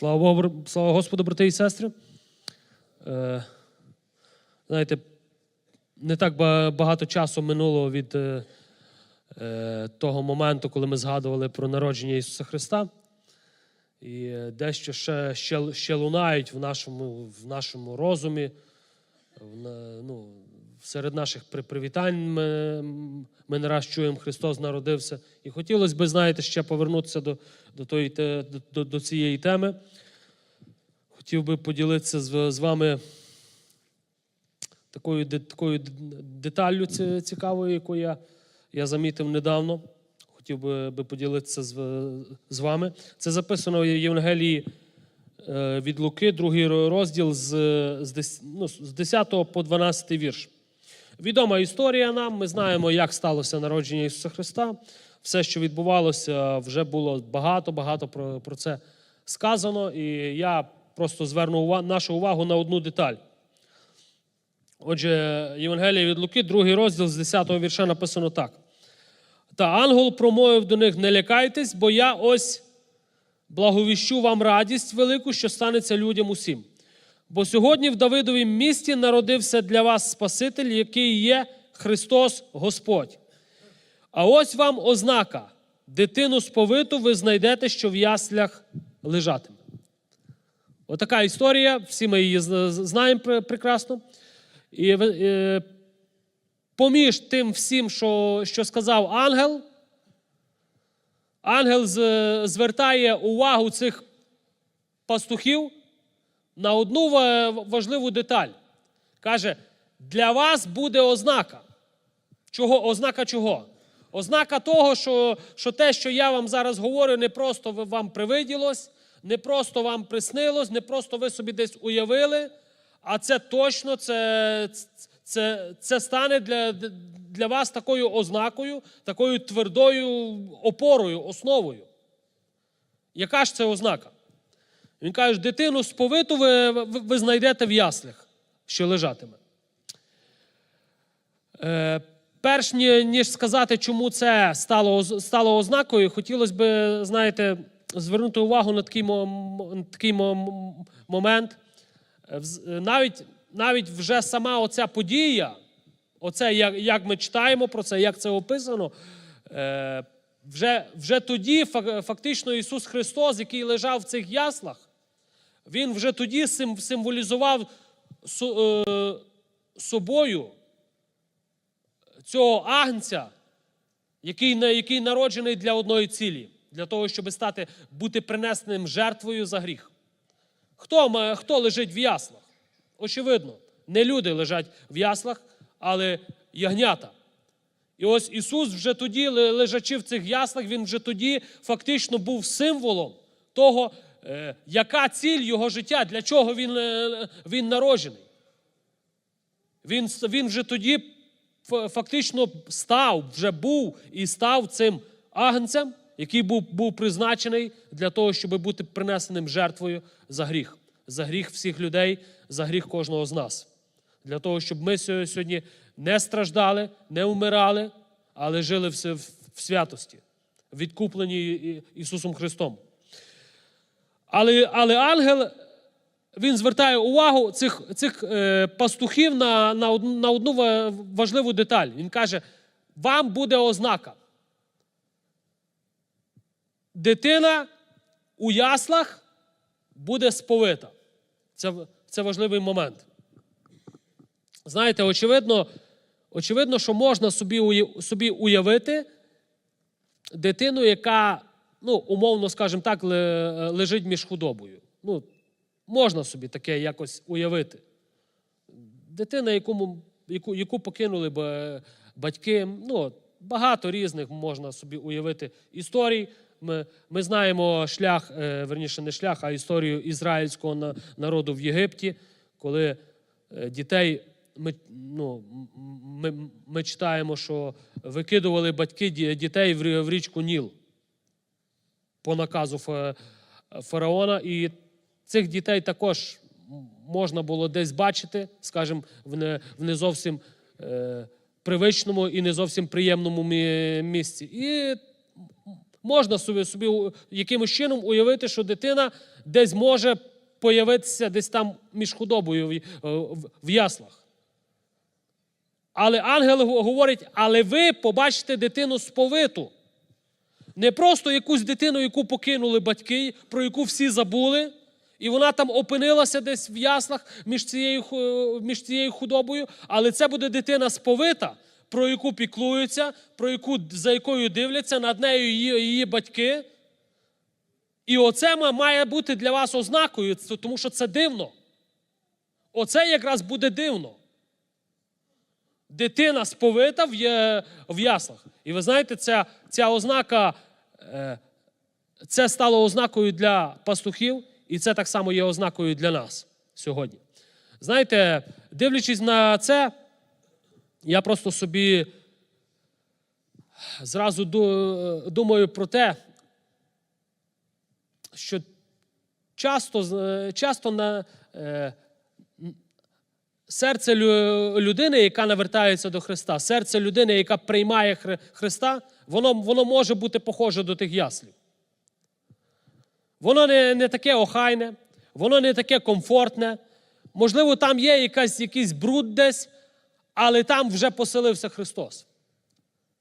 Слава Богу, слава Господу, брати і сестри. Е, знаєте, не так багато часу минуло від е, е, того моменту, коли ми згадували про народження Ісуса Христа. І дещо ще, ще, ще лунають в нашому, в нашому розумі, в, ну, серед наших при- привітань ми, ми не раз чуємо, Христос народився. І хотілося б, знаєте, ще повернутися до, до, тої, до, до, цієї теми. Хотів би поділитися з, з вами такою, такою деталлю цікавою, яку я, я замітив недавно. Хотів би, би поділитися з, з вами. Це записано в Євангелії е, від Луки, другий розділ з, з, ну, з 10 по 12 вірш. Відома історія нам. Ми знаємо, як сталося народження Ісуса Христа. Все, що відбувалося, вже було багато-багато про, про це сказано. І я просто зверну ува- нашу увагу на одну деталь. Отже, Євангелія від Луки, другий розділ з 10 го вірша написано так. Та ангел промовив до них: не лякайтесь, бо я ось благовіщу вам радість велику, що станеться людям усім. Бо сьогодні в Давидовім місті народився для вас Спаситель, який є Христос Господь. А ось вам ознака: дитину сповиту ви знайдете, що в яслях лежатиме. Отака історія, всі ми її знаємо прекрасно. І е, поміж тим всім, що, що сказав ангел, ангел звертає увагу цих пастухів на одну важливу деталь. Каже: для вас буде ознака. Чого? Ознака чого? Ознака того, що, що те, що я вам зараз говорю, не просто вам привиділось, не просто вам приснилось, не просто ви собі десь уявили, а це точно це, це, це стане для, для вас такою ознакою, такою твердою опорою, основою. Яка ж це ознака? Він каже, дитину сповиту ви, ви, знайдете в яслях, що лежатиме. Е, перш ніж сказати, чому це стало, стало ознакою, хотілося б, знаєте, звернути увагу на такий, на такий момент. Е, е, Навіть, навіть вже сама оця подія, оце, як, як ми читаємо про це, як це описано, е, вже, вже тоді фактично Ісус Христос, який лежав в цих яслах, Він вже тоді символізував е, собою цього агнця, який, народжений для одної цілі, для того, щоб стати, бути принесеним жертвою за гріх. Хто, хто лежить в яслах? Очевидно, не люди лежать в яслах, але ягнята. І ось Ісус вже тоді, лежачи в цих яслах, Він вже тоді фактично був символом того, яка ціль його життя, для чого він, е, він народжений. Він, він вже тоді фактично став, вже був і став цим агнцем, який був, був призначений для того, щоб бути принесеним жертвою за гріх, за гріх всіх людей, за гріх кожного з нас. Для того, щоб ми сьогодні не страждали, не вмирали, але жили в святості, відкуплені Ісусом Христом. Але, але ангел він звертає увагу цих, цих е, пастухів на, на, на одну важливу деталь. Він каже: вам буде ознака. Дитина у яслах буде сповита. Це, це важливий момент. Знаєте, очевидно, очевидно, що можна собі, собі уявити дитину, яка, ну, умовно, скажімо так, лежить між худобою. Ну, можна собі таке якось уявити. Дитина, якому, яку, яку покинули б е, батьки, ну, багато різних можна собі уявити історій. Ми, ми знаємо шлях, е, верніше, не шлях, а історію ізраїльського на- народу в Єгипті, коли е, дітей ми, ну, ми, ми читаємо, що викидували батьки дітей в річку Ніл по наказу фараона. І цих дітей також можна було десь бачити, скажімо, в не, зовсім е, привичному і не зовсім приємному місці. І Можна собі, собі якимось чином уявити, що дитина десь може появитися десь там між худобою в, в яслах. Але ангел говорить: але ви побачите дитину сповиту. Не просто якусь дитину, яку покинули батьки, про яку всі забули, і вона там опинилася десь в яслах між цією, між цією худобою, але це буде дитина сповита, про яку піклуються, про яку, за якою дивляться, над нею її, її батьки. І оце має бути для вас ознакою, тому що це дивно. Оце якраз буде дивно. Дитина сповита в, яслах. І ви знаєте, ця, ця ознака, це стало ознакою для пастухів, і це так само є ознакою для нас сьогодні. Знаєте, дивлячись на це, я просто собі зразу думаю про те, що часто, часто на е, серце людини, яка навертається до Христа, серце людини, яка приймає Христа, воно, воно може бути похоже до тих яслів. Воно не, не таке охайне, воно не таке комфортне. Можливо, там є якась, якийсь бруд десь, але там вже поселився Христос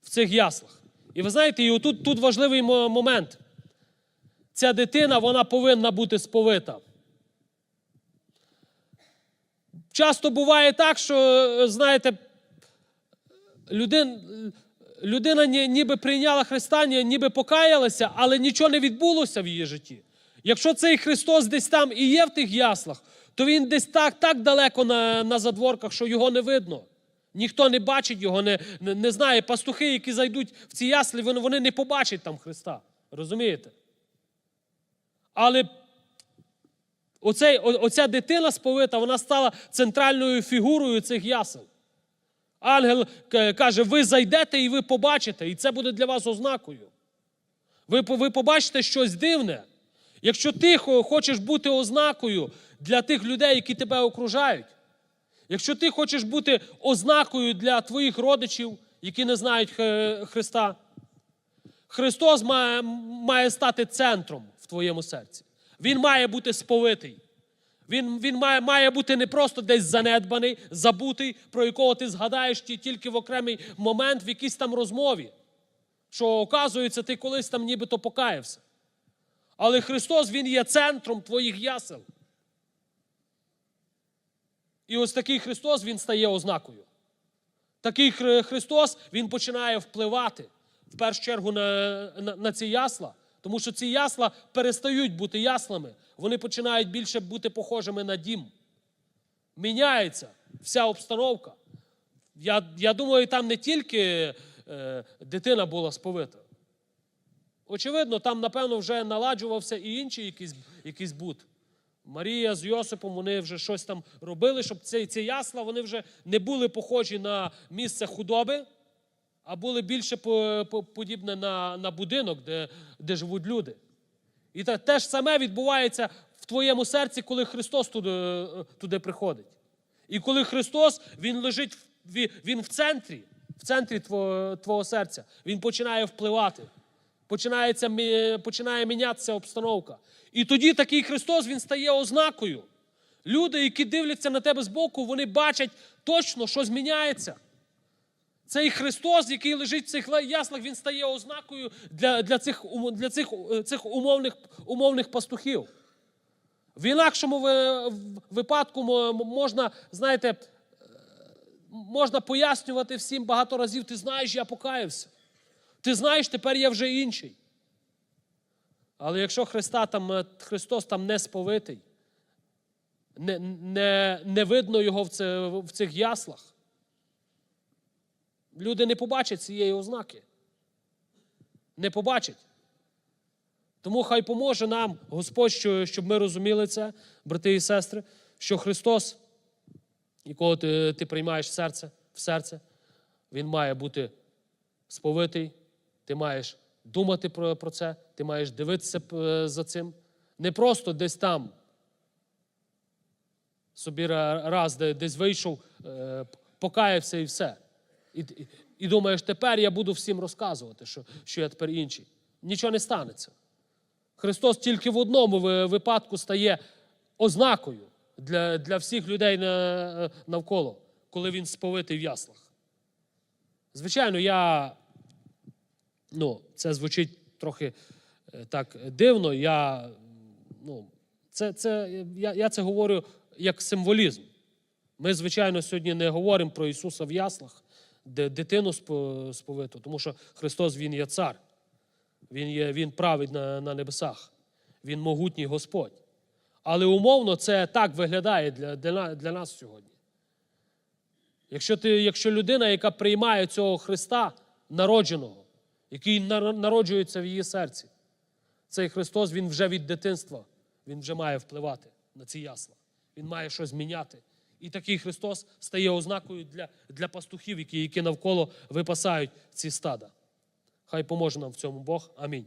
в цих яслах. І ви знаєте, і отут тут важливий момент. Ця дитина вона повинна бути сповита. Часто буває так, що, знаєте, людин, людина ніби прийняла Христа, ніби покаялася, але нічого не відбулося в її житті. Якщо цей Христос десь там і є в тих яслах, то він десь так, так далеко на, на задворках, що його не видно. Ніхто не бачить його, не, не, не знає. Пастухи, які зайдуть в ці ясли, вони, вони не побачать там Христа. Розумієте? Але оцей, о- оця дитина сповита, вона стала центральною фігурою цих ясел. Ангел каже: ви зайдете і ви побачите, і це буде для вас ознакою. Ви, ви побачите щось дивне. Якщо ти хочеш бути ознакою для тих людей, які тебе окружають, якщо ти хочеш бути ознакою для твоїх родичів, які не знають Христа, Христос має, має стати центром в твоєму серці. Він має бути сповитий. Він, він має, має бути не просто десь занедбаний, забутий, про якого ти згадаєш ті- тільки в окремий момент в якійсь там розмові. Що, оказується, ти колись там нібито покаявся. Але Христос, Він є центром твоїх ясел. І ось такий Христос, Він стає ознакою. Такий Христос, Він починає впливати в першу чергу на, на, на ці ясла. Тому що ці ясла перестають бути яслами, вони починають більше бути похожими на дім. Міняється вся обстановка. Я, я думаю, там не тільки е, дитина була сповита. Очевидно, там, напевно, вже наладжувався і інший якийсь, якийсь бут. Марія з Йосипом вони вже щось там робили, щоб ці, ці ясла вони вже не були похожі на місце худоби, а були більше по, по, подібне на, на будинок, де, де живуть люди. І те, те ж саме відбувається в твоєму серці, коли Христос туди, туди приходить. І коли Христос Він лежить, Він в центрі, в центрі твого, твого серця, Він починає впливати. Починається, починає мінятися обстановка. І тоді такий Христос Він стає ознакою. Люди, які дивляться на тебе збоку, вони бачать точно, що зміняється. Цей Христос, який лежить в цих яслах, він стає ознакою для, для, цих, для цих, е, цих умовних, умовних пастухів. В інакшому випадку можна, знаєте, е, можна пояснювати всім багато разів, ти знаєш, я покаявся. Ти знаєш, тепер я вже інший. Але якщо Христа там, е, Христос там не сповитий, не, не, не видно його в, це, в цих яслах, люди не побачать цієї ознаки. Не побачать. Тому хай поможе нам Господь, щоб ми розуміли це, брати і сестри, що Христос, якого ти, ти приймаєш в серце, в серце, Він має бути сповитий, ти маєш думати про, про це, ти маєш дивитися е, за цим. Не просто десь там. Собі раз десь вийшов, е, покаявся і все. І, і, думаєш, тепер я буду всім розказувати, що, що я тепер інший. нічого не станеться. Христос тільки в одному випадку стає ознакою для, для всіх людей на- навколо, коли він сповитий в яслах. Звичайно, я, ну, це звучить трохи е, так дивно. Я, ну, це, це, я, я це говорю як символізм. Ми, звичайно, сьогодні не говоримо про Ісуса в яслах, дитину сповиту, тому що Христос Він є цар. Він, є, він править на, на небесах. Він могутній Господь. Але умовно це так виглядає для, для, для нас сьогодні. Якщо, ти, якщо людина, яка приймає цього Христа народженого, який народжується в її серці, цей Христос, він вже від дитинства, він вже має впливати на ці ясла. Він має щось міняти. І такий Христос стає ознакою для, для пастухів, які, які навколо випасають ці стада. Хай поможе нам в цьому Бог. Амінь.